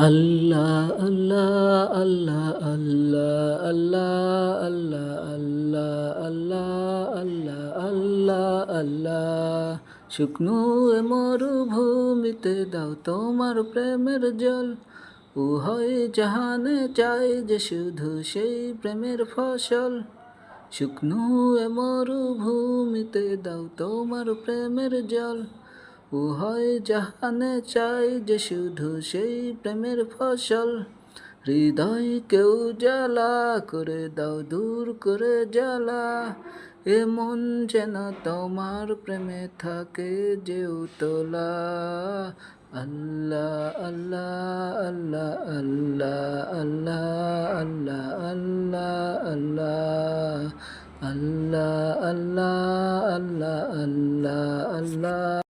আল্লাহ আল্লাহ আল্লাহ আল্লাহ আল্লাহ আল্লাহ আল্লাহ আল্লাহ আল্লাহ আল্লাহ শুকনো এ মরুভূমিতে দাও তোমার প্রেমের জল উভয় জাহানে চাই যে শুধু সেই প্রেমের ফসল শুকনো মরুভূমিতে দাও তোমার প্রেমের জল উহয় জাহানে চাই যে শুধু সেই প্রেমের ফসল হৃদয় কেউ জ্বালা করে দাও দূর করে জ্বালা এমন যেন তোমার প্রেমে থাকে যে উতলা আল্লাহ আল্লাহ আল্লাহ আল্লাহ আল্লাহ আল্লাহ আল্লাহ আল্লাহ আল্লাহ আল্লাহ আল্লাহ আল্লাহ আল্লাহ